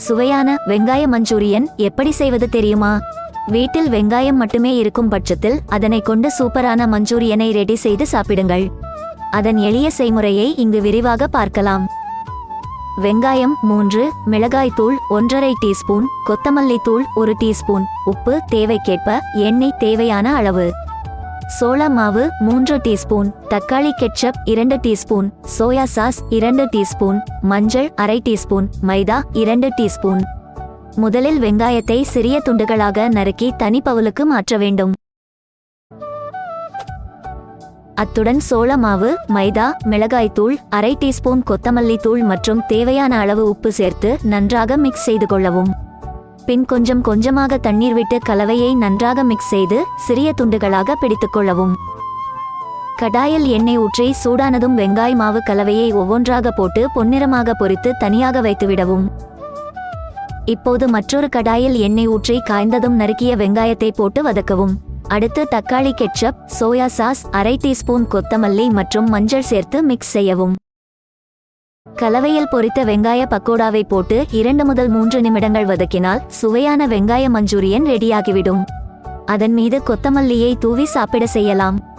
சுவையான வெங்காய மஞ்சூரியன் எப்படி செய்வது தெரியுமா? வீட்டில் வெங்காயம் மட்டுமே இருக்கும் பட்சத்தில் அதனை கொண்டு சூப்பரான மஞ்சூரியனை ரெடி செய்து சாப்பிடுங்கள். அதன் எளிய செய்முறையை இங்கு விரிவாக பார்க்கலாம். வெங்காயம் மூன்று மிளகாய் தூள் ஒன்றரை டீஸ்பூன் கொத்தமல்லி தூள் ஒரு டீஸ்பூன் உப்பு தேவைக்கேற்ப எண்ணெய் தேவையான அளவு. சோள மாவு மூன்று டீஸ்பூன் தக்காளி கெட்சப் இரண்டு டீஸ்பூன் சோயா சாஸ் இரண்டு டீஸ்பூன் மஞ்சள் அரை டீஸ்பூன் மைதா இரண்டு டீஸ்பூன். முதலில் வெங்காயத்தை சிறிய துண்டுகளாக நறுக்கி தனி பவுலுக்கு மாற்ற வேண்டும். அத்துடன் சோள மாவு மைதா மிளகாய்த்தூள் அரை டீஸ்பூன் கொத்தமல்லி தூள் மற்றும் தேவையான அளவு உப்பு சேர்த்து நன்றாக மிக்ஸ் செய்து கொள்ளவும். பின் கொஞ்சம் கொஞ்சமாக தண்ணீர் விட்டு கலவையை நன்றாக மிக்ஸ் செய்து சிறிய துண்டுகளாக பிடித்துக் கொள்ளவும். கடாயில் எண்ணெய் ஊற்றி சூடானதும் வெங்காய மாவு கலவையை ஒவ்வொன்றாக போட்டு பொன்னிறமாக பொறித்து தனியாக வைத்துவிடவும் இப்போது மற்றொரு கடாயில் எண்ணெய் ஊற்றி காய்ந்ததும் நறுக்கிய வெங்காயத்தை போட்டு வதக்கவும். அடுத்து தக்காளி கெட்சப் சோயா சாஸ் அரை டீஸ்பூன் கொத்தமல்லி மற்றும் மஞ்சள் சேர்த்து மிக்ஸ் செய்யவும். கலவையில் பொரித்த வெங்காய பக்கோடாவை போட்டு இரண்டு முதல் மூன்று நிமிடங்கள் வதக்கினால் சுவையான வெங்காய மஞ்சூரியன் ரெடியாகிவிடும் அதன் மீது கொத்தமல்லியை தூவி சாப்பிட செய்யலாம்.